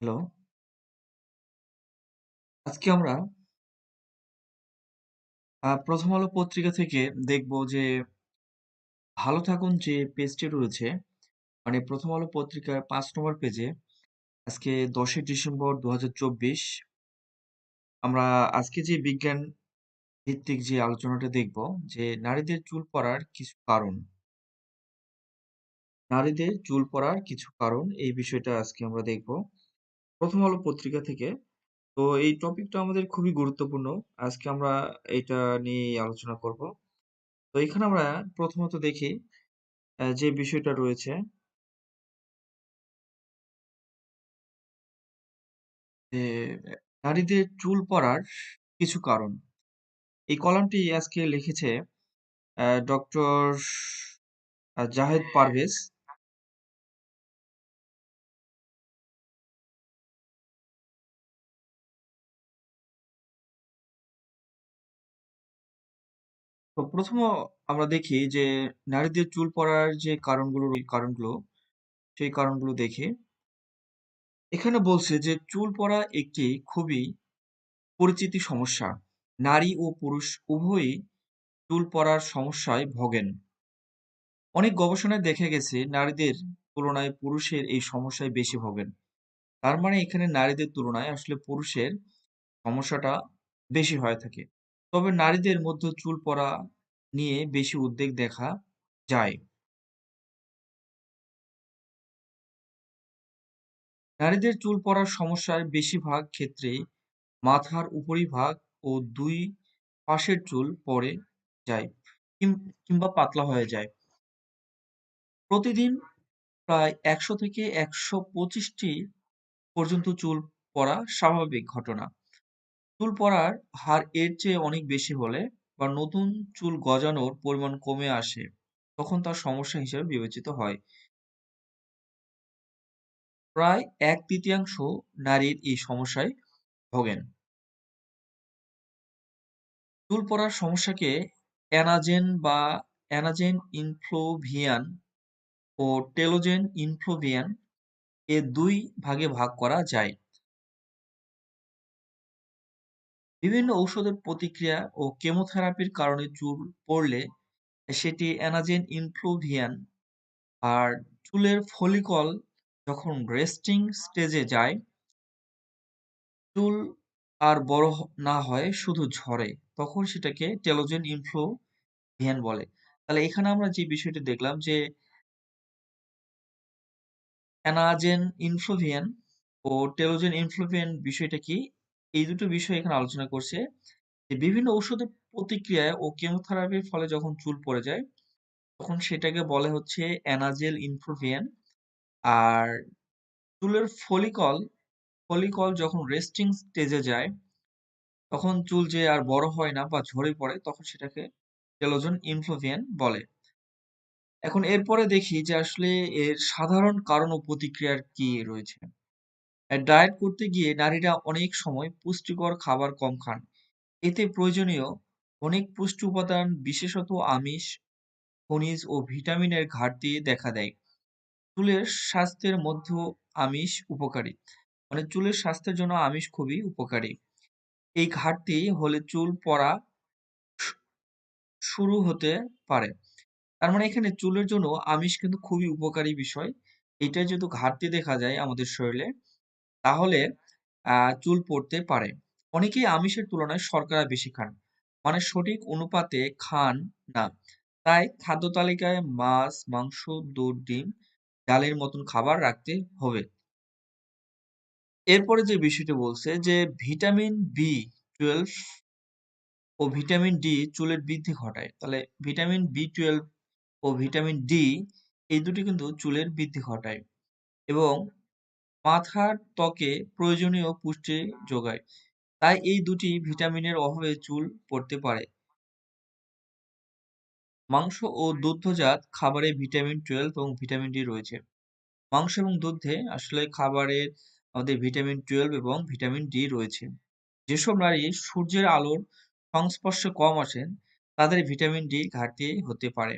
Hello. আজকে আমরা 'প্রথম আলো' পত্রিকা থেকে দেখব যে ভালো থাকুন যে পেজটি রয়েছে, মানে 'প্রথম আলো' পত্রিকার ৫ নম্বর পেজে আজকে ১০ই ডিসেম্বর ২০২৪ আমরা আজকে যে বিজ্ঞান ভিত্তিক যে আলোচনাটা দেখব যে নারীদের চুল পড়ার কিছু কারণ। নারীদের চুল পড়ার কিছু কারণ এই বিষয়টা আজকে আমরা দেখব। 'প্রথম আলো' পত্রিকা থেকে। তো এই টপিকটা আমাদের খুবই গুরুত্বপূর্ণ। আজকে আমরা এটা নিয়েই আলোচনা করব। তো এখানে আমরা প্রথমত দেখি যে বিষয়টা রয়েছে নারীদের চুল পড়ার কিছু কারণ। এই কলামটি আজকে লিখেছে ডক্টর জাহেদ পারভেজ। তো প্রথম আমরা দেখি যে নারীদের চুল পড়ার যে কারণগুলো কারণগুলো, সেই কারণগুলো দেখে এখানে বলছে যে চুল পড়া একটি খুবই পরিচিতি সমস্যা। নারী ও পুরুষ উভয়ই চুল পড়ার সমস্যায় ভোগেন। অনেক গবেষণায় দেখা গেছে নারীদের তুলনায় পুরুষের এই সমস্যায় বেশি ভোগেন। তার মানে এখানে নারীদের তুলনায় আসলে পুরুষের সমস্যাটা বেশি হয়ে থাকে। তবে নারীদের মধ্যে চুল পড়া নিয়ে বেশি উদ্বেগ দেখা যায়। নারীদের চুল পড়ার সমস্যার বেশিরভাগ ক্ষেত্রেই মাথার উপরিভাগ ও দুই পাশের চুল পড়ে যায় কিংবা পাতলা হয়ে যায়। প্রতিদিন প্রায় ১০০ থেকে ১২৫ টি পর্যন্ত চুল পড়া স্বাভাবিক ঘটনা। চুল পড়ার হার এর চেয়ে অনেক বেশি হলে বা নতুন চুল গজানোর পরিমাণ কমে আসে, তখন তা সমস্যা হিসেবে বিবেচিত হয়। প্রায় ১/৩ নারীর এই সমস্যায় ভোগেন। চুল পড়ার সমস্যাকে অ্যানাজেন বা অ্যানাজেন ইনফ্লোভিয়ান ও টেলোজেন ইনফ্লোভিয়ান এ দুই ভাগে ভাগ করা যায়। বিভিন্ন ঔষধের প্রতিক্রিয়া ও কেমোথেরাপির কারণে চুল পড়লে সেটি অ্যানাজেন ইনফ্লোভিয়ান আর চুলের ফলিকল যখন রেস্টিং স্টেজে যায় চুল আর বড় না হয় শুধু ঝরে, তখন সেটাকে টেলোজেন ইনফ্লোভিয়ান বলে। তাহলে এখানে আমরা যে বিষয়টি দেখলাম যে অ্যানাজেন ইনফ্লোভিয়ান ও টেলোজেন ইনফ্লোভিয়ান বিষয়টা কি? এই দুটো বিষয় এখানে আলোচনা করছে। যে বিভিন্ন ঔষধের প্রতিক্রিয়ায় ও কেমোথেরাপির ফলে যখন চুল পড়ে যায়, তখন সেটাকে বলে হচ্ছে অ্যানাজেল ইনফ্লোভিয়ান। আর চুলের ফলিকল, ফলিকল যখন রেস্টিং স্টেজে যায়, তখন চুল যে আর বড় হয় না বা ঝরে পড়ে, তখন সেটাকে টেলোজেন ইনফ্লোভিয়ান বলে। এখন এরপরে দেখি যে আসলে এর সাধারণ কারণ ও প্রতিক্রিয়ার কি রয়েছে। ডায়েট করতে গিয়ে নারীরা অনেক সময় পুষ্টিকর খাবার কম খান। এতে প্রয়োজনীয় অনেক পুষ্টি উপাদান বিশেষত আমিষ, খনিজ ও ভিটামিনের ঘাটতি দেখা দেয়। চুলের স্বাস্থ্যের মধ্যে আমিষ উপকারী। মানে চুলের স্বাস্থ্যের জন্য আমিষ খুবই উপকারী। এই ঘাটতি হলে চুল পড়া শুরু হতে পারে। তার মানে এখানে চুলের জন্য আমিষ কিন্তু খুবই উপকারী বিষয়। এটা যেহেতু ঘাটতি দেখা যায় আমাদের শরীরে, তাহলে চুল পড়তে পারে। অনেকেই আমিষের তুলনায় শর্করা বেশি খান। মানে সঠিক অনুপাতে খান না। তাই খাদ্য তালিকায় মাছ, মাংস, দুধ, ডিম, ডালের মতন খাবার রাখতে হবে। এরপরে যে বিষয়টি বলছে যে ভিটামিন বি-12 ও ভিটামিন ডি চুলের বৃদ্ধি ঘটায়। তাহলে ভিটামিন বি-12 ও ভিটামিন ডি এই দুটি কিন্তু চুলের বৃদ্ধি ঘটায় এবং মাথার ত্বকে প্রয়োজনীয় পুষ্টি যোগায়। তাই এই দুটি ভিটামিনের অভাবে চুল পড়তে পারে। মাংস ও দুগ্ধজাত খাবারে ভিটামিন 12 এবং ভিটামিন ডি রয়েছে। মাংস এবং দুধে আসলে খাবারের আমাদের ভিটামিন 12 এবং ভিটামিন ডি রয়েছে। যেসব নারী সূর্যের আলোর সংস্পর্শে কম আসেন, তাদের ভিটামিন ডি ঘাটতি হতে পারে।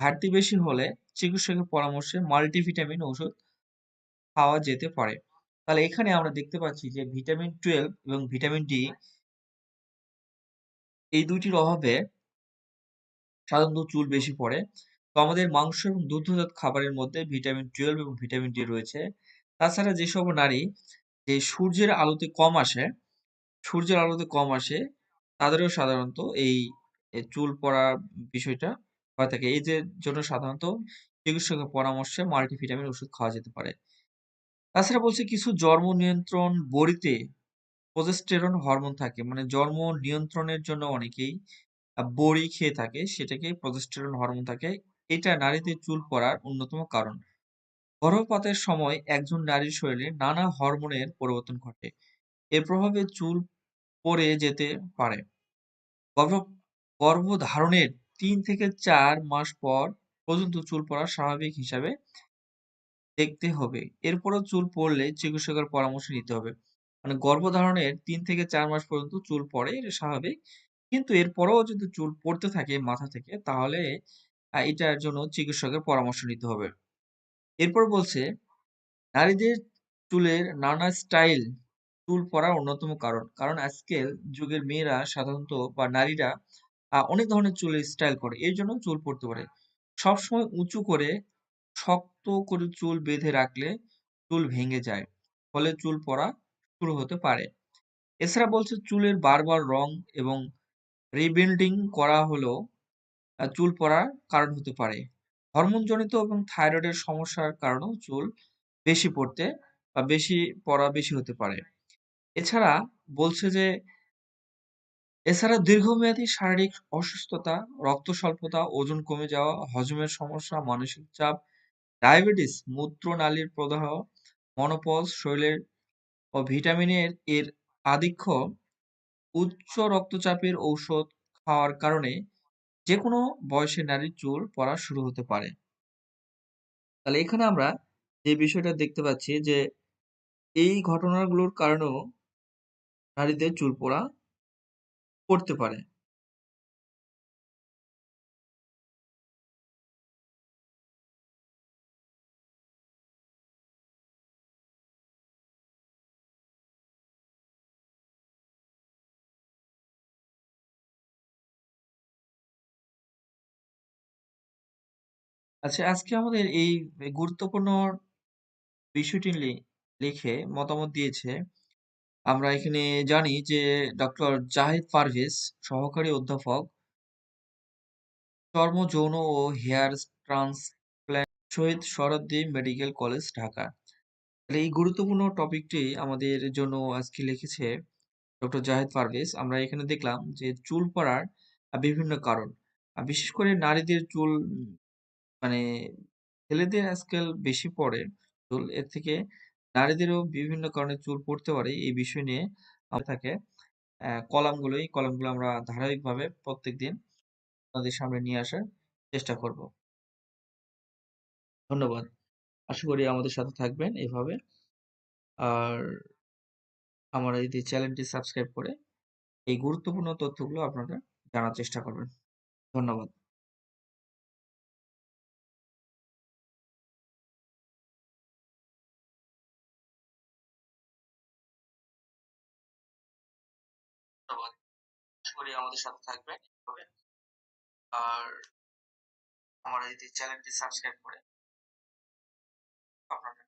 ঘাটতি বেশি হলে চিকিৎসকের পরামর্শে মাল্টিভিটামিন ঔষধ খাওয়া যেতে পারে। তাহলে এখানে আমরা দেখতে পাচ্ছি যে ভিটামিন টুয়েলভ এবং ভিটামিন ডি এই দুইটির অভাবে সাধারণত চুল বেশি পড়ে তো আমাদের মাংস এবং দুগ্ধজাত খাবারের মধ্যে ভিটামিন টুয়েলভ এবং ভিটামিন ডি রয়েছে তাছাড়া যেসব নারী যে সূর্যের আলোতে কম আসে, সূর্যের আলোতে কম আসে, তাদেরও সাধারণত এই চুল পড়ার বিষয়টা হয়ে থাকে। এই যে জন্য সাধারণত চিকিৎসকের পরামর্শে মাল্টিভিটামিন ওষুধ খাওয়া যেতে পারে। তাছাড়া বলছে কিছু জন্ম নিয়ন্ত্রণ বড়িতে প্রজেস্টেরন হরমোন থাকে। মানে জন্ম নিয়ন্ত্রণের জন্য অনেকেই বড়ি খেয়ে থাকে। সেটাকে প্রজেস্টেরন হরমোন থাকে। এটা নারীদের চুল পড়ার অন্যতম কারণ। গর্ভপাতের সময় একজন নারীর শরীরে নানা হরমোনের পরিবর্তন ঘটে। এর প্রভাবে চুল পড়ে যেতে পারে। গর্ভ, গর্ভধারণের তিন থেকে চার মাস পর পর্যন্ত চুল পড়া স্বাভাবিক হিসাবে দেখতে হবে। এরপরও চুল পড়লে চিকিৎসকের পরামর্শ নিতে হবে। মানে গর্ভধারণের ৩ থেকে ৪ মাস পর্যন্ত চুল পড়ে, এটা স্বাভাবিক। কিন্তু এরপরেও যদি চুল পড়তে থাকে মাথা থেকে, তাহলে এটার জন্য চিকিৎসকের পরামর্শ নিতে হবে। এরপর বলছে, নারীদের চুলের নানা স্টাইল চুল পড়ার অন্যতম কারণ। কারণ আজকের যুগের মেয়েরা সাধারণত বা নারীরা অনেক ধরনের চুলের স্টাইল করে। এর জন্য চুল পড়তে পারে। সবসময় উঁচু করে শক্ত করে চুল বেঁধে রাখলে চুল ভেঙে যায়। ফলে চুল পড়া শুরু হতে পারে। এছাড়া বলছে চুলের বারবার রং এবং রিবিল্ডিং করা হলেও চুল পড়ার কারণ হতে পারে। হরমোনজনিত এবং থাইরয়েডের সমস্যার কারণেও চুল বেশি পড়তে বা বেশি পড়া বেশি হতে পারে। এছাড়া বলছে যে এছাড়া দীর্ঘমেয়াদী শারীরিক অসুস্থতা, রক্ত স্বল্পতা, ওজন কমে যাওয়া, হজমের সমস্যা, মানসিক চাপ, ডায়াবেটিস, মূত্রনালীর প্রদাহ, মনোপজ, শরীরের ও ভিটামিনের এর আধিক্য, উচ্চ রক্তচাপের ঔষধ খাওয়ার কারণে যেকোনো বয়সের নারীর চুল পড়া শুরু হতে পারে। তাহলে এখানে আমরা যে বিষয়টা দেখতে পাচ্ছি যে এই ঘটনাগুলোর কারণেও নারীদের চুল পড়া পড়তে পারে। আচ্ছা আজকে আমাদের এই গুরুত্বপূর্ণ বিষয়টি লিখে মতামত দিয়েছে। আমরা এখানে জানি যে ডক্টর জাহিদ পারভেজ সহকারী অধ্যাপক, চর্ম, যৌন ও hair transplant Shaheed Suhrawardy medical college, Dhaka. তাহলে এই গুরুত্বপূর্ণ টপিকটি আমাদের জন্য আজকে লিখেছে ডক্টর জাহিদ পারভেজ। আমরা এখানে দেখলাম যে চুল পড়ার বিভিন্ন কারণ। বিশেষ করে নারীদের চুল মানে ছেলেদের আজকাল বেশি পড়ে। চুল এর থেকে নারীদেরও বিভিন্ন কারণে চুল পড়তে পারে, এই বিষয় নিয়ে আমাদের থাকে। কলামগুলো এই কলামগুলো আমরা ধারাবাহিকভাবে প্রত্যেকদিন আপনাদের সামনে নিয়ে আসার চেষ্টা করব। ধন্যবাদ। আশা করি আমাদের সাথে থাকবেন এভাবে। আর আমার এই চ্যানেলটি সাবস্ক্রাইব করে এই গুরুত্বপূর্ণ তথ্যগুলো আপনারা জানার চেষ্টা করবেন। ধন্যবাদ। করি আমাদের সাথে এভাবে আর আমার এই চ্যানেলটি সাবস্ক্রাইব করে আপনারা